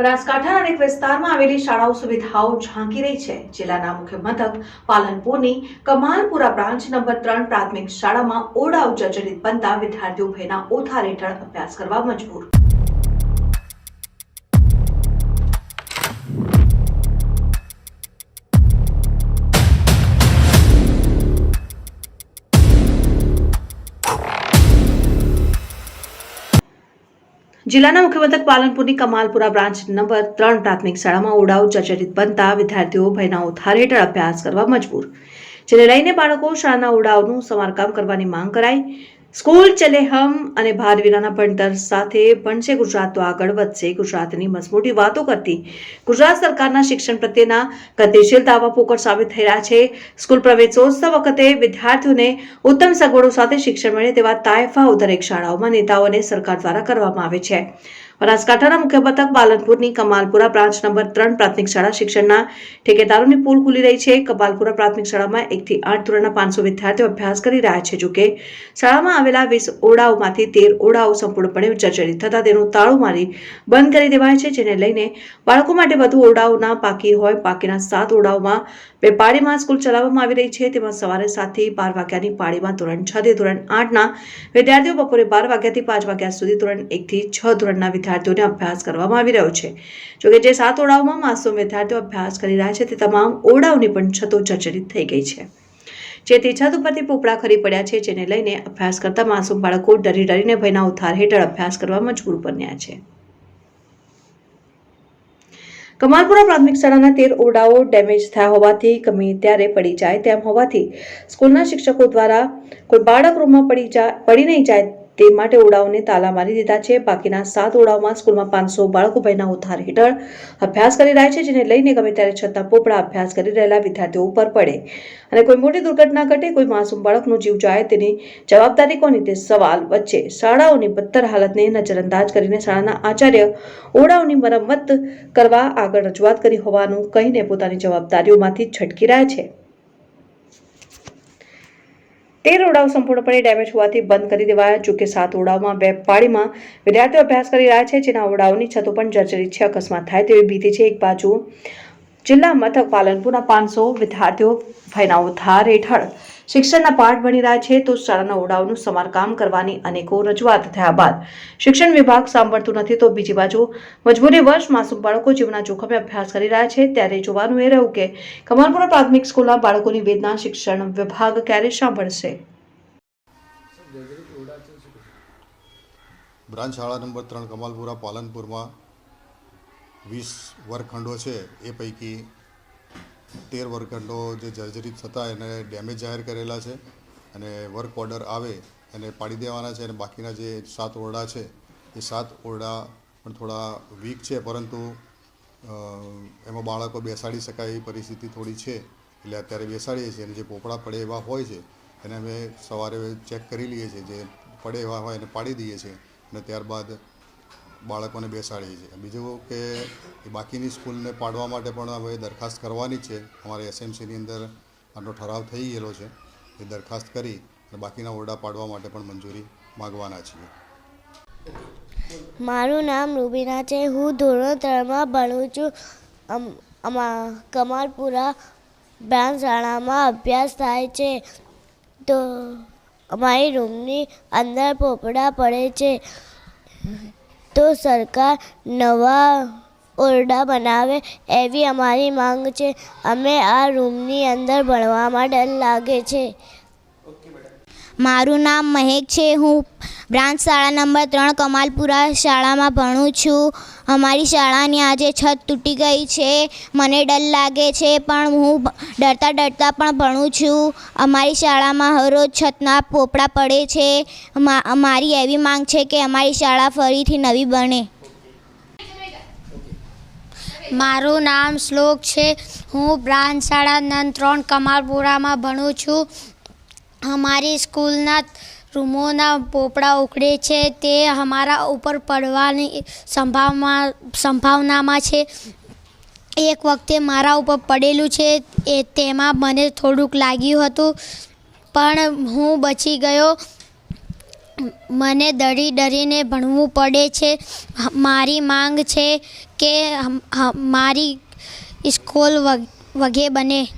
બનાસકાંઠાના અનેક વિસ્તારમાં આવેલી શાળાઓ સુવિધાઓ ઝાંકી રહી છે. જિલ્લાના મુખ્ય મથક પાલનપુરની કમાલપુરા બ્રાન્ચ નંબર ત્રણ પ્રાથમિક શાળામાં ઓરડાઓ જર્જરિત બનતા વિદ્યાર્થીઓ ભયના ઓથાર હેઠળ અભ્યાસ કરવા મજબૂર. જિલ્લાના મુખ્ય મથક પાલનપુરની કમાલપુરા બ્રાન્ચ નંબર ત્રણ પ્રાથમિક શાળામાં ઓરડાઓ જર્જરિત બનતા વિદ્યાર્થીઓ ભયના ઉથાર હેઠળ અભ્યાસ કરવા મજબૂર. જેને લઈને બાળકો શાળાના ઓરડાઓનું સમારકામ કરવાની માંગ કરાઈ. સ્કૂલ ચલે હમ અને ભારવીરાના ભણતર સાથે ભણશે ગુજરાત, તો આગળ વધશે. ગુજરાતની મજબૂતી વાતો કરતી ગુજરાત સરકારના શિક્ષણ પ્રત્યેના ગતિશીલ દાવા પોકળ સાબિત થઈ રહ્યા છે. સ્કૂલ પ્રવેશોત્સવ વખતે વિદ્યાર્થીઓને ઉત્તમ સગવડો સાથે શિક્ષણ મળે તેવા તાયફાઓ દરેક શાળાઓમાં નેતાઓને સરકાર દ્વારા કરવામાં આવે છે. બનાસકાંઠાના મુખ્ય મથક પાલનપુરની કમાલપુરા બ્રાન્ચ નંબર ત્રણ પ્રાથમિક શાળા શિક્ષણના ઠેકેદારોની પોલ ખુલી રહી છે. કમાલપુરા પ્રાથમિક શાળામાં એકથી આઠ ધોરણના પાંચસો વિદ્યાર્થીઓ અભ્યાસ કરી રહ્યા છે. જોકે શાળામાં આવેલા વીસ ઓરડાઓમાંથી તેર ઓરડાઓ સંપૂર્ણપણે જર્જરિત થતાં તેનું તાળું મારી બંધ કરી દેવાય છે, જેને લઈને બાળકો માટે વધુ ઓરડાઓના બાકી હોય. બાકીના સાત ઓરડાઓમાં બે પાળીમાં સ્કૂલ ચલાવવામાં આવી રહી છે. તેમાં સવારે સાતથી બાર વાગ્યાની પાળીમાં ધોરણ છ થી ધોરણ આઠના વિદ્યાર્થીઓ બપોરે બાર વાગ્યાથી પાંચ વાગ્યા સુધી ધોરણ એકથી છ ધોરણના વિદ્યાર્થીઓને અભ્યાસ કરવામાં આવી રહ્યો છે. જોકે જે સાત ઓડાઓમાં માસૂમ વિદ્યાર્થીઓ અભ્યાસ કરી રહ્યા છે તે તમામ ઓરડાઓની પણ છતો જર્જરિત થઈ ગઈ છે. જેથી છત ઉપરથી પોપડા ખરી પડ્યા છે, જેને લઈને અભ્યાસ કરતા માસૂમ બાળકો ડરી ડરીને ભયના ઉથાર હેઠળ અભ્યાસ કરવા મજબૂર બન્યા છે. કમાલપુરા પ્રાથમિક શાળાના તેર ઓરડાઓ ડેમેજ થયા હોવાથી ગમે ત્યારે પડી જાય તેમ હોવાથી સ્કૂલના શિક્ષકો દ્વારા કોઈ બાળક રૂમમાં પડી જાય, પડી નહીં જાય તે માટે ઉડાવને તાલા મારી દીધા છે. બાકીના સાત ઉડાવમાં સ્કૂલમાં પાંચસો બાળકો ભયના ઉથાર હેઠળ અભ્યાસ કરી રહ્યા છે, જેને લઈને ગમે ત્યારે છતાં પોપડા અભ્યાસ કરી રહેલા વિદ્યાર્થીઓ ઉપર પડે. અને કોઈ મોટી દુર્ઘટના ઘટે, કોઈ માસૂમ બાળકનો જીવ જાય, તેની જવાબદારી કોની? તે સવાલ વચ્ચે શાળાઓની બદતર હાલતને નજરઅંદાજ કરીને શાળાના આચાર્ય ઓડાઓની મરમ્મત કરવા આગળ રજૂઆત કરી હોવાનું કહીને પોતાની જવાબદારીઓમાંથી છટકી રહ્યા છે. તેર ઉડાવ સંપૂર્ણપણે ડેમેજ હોવાથી બંધ કરી દેવાયા જોકે સાત ઉડાવમાં બે પાળીમાં વિદ્યાર્થીઓ અભ્યાસ કરી રહ્યા છે, જેના ઉડાવની છતો પણ જર્જરિત છે, અકસ્માત થાય તેવી ભીતિ છે. એક બાજુ જિલ્લા મથક પાલનપુરના પાંચસો વિદ્યાર્થીઓ ભયના થાર હેઠળ શિક્ષણના પાઠ ભણી રહ્યા છે તો શાળાના ઓરડાઓનું સમારકામ કરવાની અનેકો રજૂઆત થયા બાદ શિક્ષણ વિભાગ સાંભળતું નથી તો બીજી બાજુ મજબૂરી વર્ષ માસૂમ બાળકો જીવના જોખમે અભ્યાસ કરી રહ્યા છે. ત્યારે જોવાનું એ રહ્યું કે કમાલપુરા પ્રાથમિક સ્કૂલના બાળકોની વેદના શિક્ષણ વિભાગ ક્યારે સાંભળશે? બ્રાન્ચ શાળા નંબર ત્રણ કમાલપુરા પાલનપુરમાં વીસ વર્ગખંડો છે. એ પૈકી તેર વર્ગખંડો જે જર્જરિત થતા એને ડેમેજ જાહેર કરેલા છે અને વર્ક ઓર્ડર આવે એને પાડી દેવાના છે અને બાકીના જે સાત ઓરડા છે, એ સાત ઓરડા પણ થોડા વીક છે, પરંતુ એમાં બાળકો બેસાડી શકાય એવી પરિસ્થિતિ થોડી છે. એટલે અત્યારે બેસાડીએ છીએ અને જે પોપડા પડે એવા હોય છે, એને અમે સવારે ચેક કરી લઈએ છીએ, જે પડે એવા હોય એને પાડી દઈએ છીએ. અને ત્યારબાદ બાળકોને બેસાડીએ છીએ બીજું કે બાકીની સ્કૂલને પાડવા માટે પણ હવે દરખાસ્ત કરવાની છે. અમારે એસએમસીની અંદર આનો ઠરાવ થઈ ગયેલો છે. એ દરખાસ્ત કરી અને બાકીના ઓરડા પાડવા માટે પણ મંજૂરી માગવાના છીએ. મારું નામ રૂબીના છે. હું ધોરણ ત્રણમાં ભણું છું. કમાલપુરા બ્રાન્ચ શાળામાં અભ્યાસ થાય છે. તો, અમારી રૂમની અંદર પોપડા પડે છે. તો સરકાર નવા ઓરડા બનાવે એવી અમારી માંગ છે. અમે આ રૂમની અંદર ભણવામાં ડર લાગે છે. મારું નામ મહેક છે. હું બ્રાન્ચ શાળા નંબર ત્રણ કમાલપુરા શાળામાં ભણું છું. અમારી શાળાની આજે છત તૂટી ગઈ છે. મને ડર લાગે છે, પણ હું ડરતા ડરતા પણ ભણું છું. અમારી શાળામાં હરરોજ છતના પોપડા પડે છે. મારી એવી માંગ છે કે અમારી શાળા ફરીથી નવી બને. મારું નામ શ્લોક છે. હું બ્રાન્ચ શાળા નંદ ત્રણ કમાલપુરામાં ભણું છું. અમારી સ્કૂલના રૂમોના પોપડા ઉખડે છે, તે અમારા ઉપર પડવાની સંભાવના, સંભાવનામાં છે. એક વખતે મારા ઉપર પડેલું છે, એ તેમાં મને થોડુંક લાગ્યું હતું, પણ હું બચી ગયો. મને ડરી ડરીને ભણવું પડે છે. મારી માંગ છે કે મારી સ્કૂલ વગ- બને.